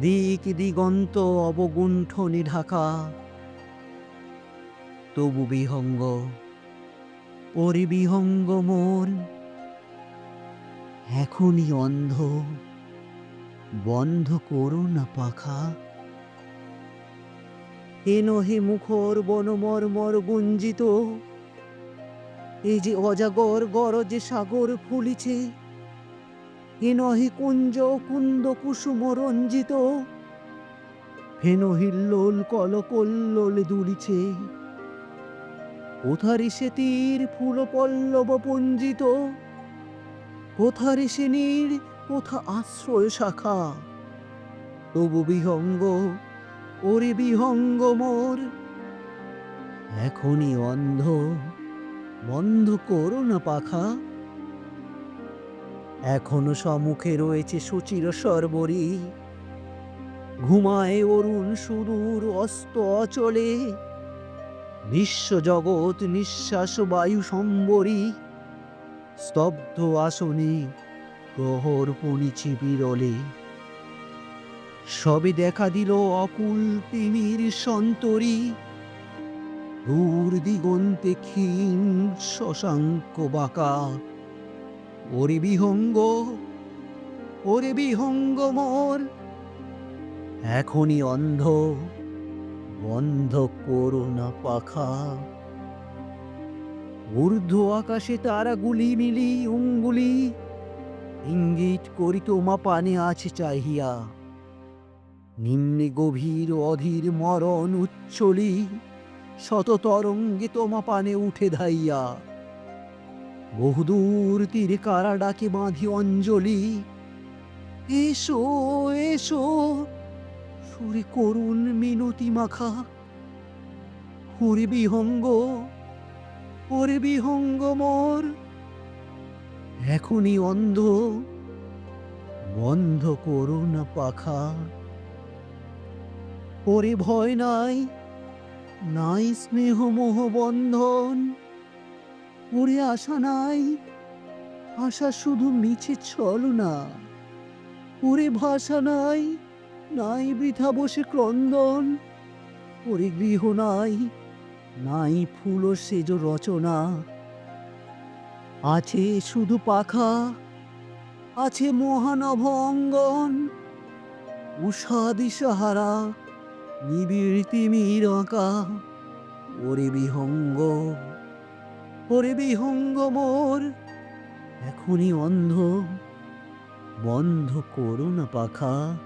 দিক দিগন্ত অবগুণ্ঠনে ঢাকা তবু বিহঙ্গ ওরে বিহঙ্গ মোর এখনই অন্ধ, বন্ধ করো না পাখা। এ নহে মুখর বনমর্মর গুঞ্জিত এই যে অজাগর গরজে সাগর ফুলিছে এ নহে কুঞ্জ কুন্দ কুসুম রঞ্জিত ফেন হিল্লোল কলকল্লোল দুলিছে। কোথারি সে তীর ফুল পল্লব পুঞ্জিত? কোথারি সে নীড় কোথা আশ্রয় শাখা? তবু বিহঙ্গ, ওরে বিহঙ্গ মোর। এখনই অন্ধ, বন্ধ করো না পাখা। এখনও সম্মুখে রয়েছে সুচির সর্বরী। ঘুমায় অরুণ সুদূর অস্ত অচলে। বিশ্বজগৎ নিঃশ্বাস বায়ু সম্বরী। স্তব্ধ আসনে প্রহর পণিছি বিরলে। সবে দেখা দিল অকুল তিমির সন্তরী। দূর দিগন্তে ক্ষীণ শশাঙ্ক বাঁকা। ওরে বিহঙ্গ ওরে বিহঙ্গ মোর। এখনই অন্ধ, বন্ধ করো না পাখা। ঊর্ধ্ব আকাশে তারাগুলি মিলি উঙ্গুলি, ইঙ্গিত করি তোমা পানে আছে চাহিয়া। নিম্নে গভীর অধীর মরণ উচ্ছলি, শত তরঙ্গে তোমা পানে উঠে ধাইয়া। বহুদূর তীরে কারা ডাকে বাঁধি অঞ্জলি। এসো এসো, সুরে করুণ মিনতি মাখা। হরে বিহঙ্গ, ওরে বিহঙ্গ মোর। এখনই অন্ধ, বন্ধ করো না পাখা। ওরে ভয় নাই নাই স্নেহ মোহ বন্ধন। ওরে আশা নাই। আশা শুধু মিছে ছলনা। ওরে ভাষা নাই। নাই বৃথা বসে ক্রন্দন। ওরে গৃহ নাই। নাই ফুল সেজ রচনা। আছে শুধু পাখা। আছে মহানভ অঙ্গন উষা দিশাহারা। নিবিড় তিমির আঁকা। ওরে বিহঙ্গ। ওরে বিহঙ্গ মোর। এখনই অন্ধ বন্ধ করো পাখা।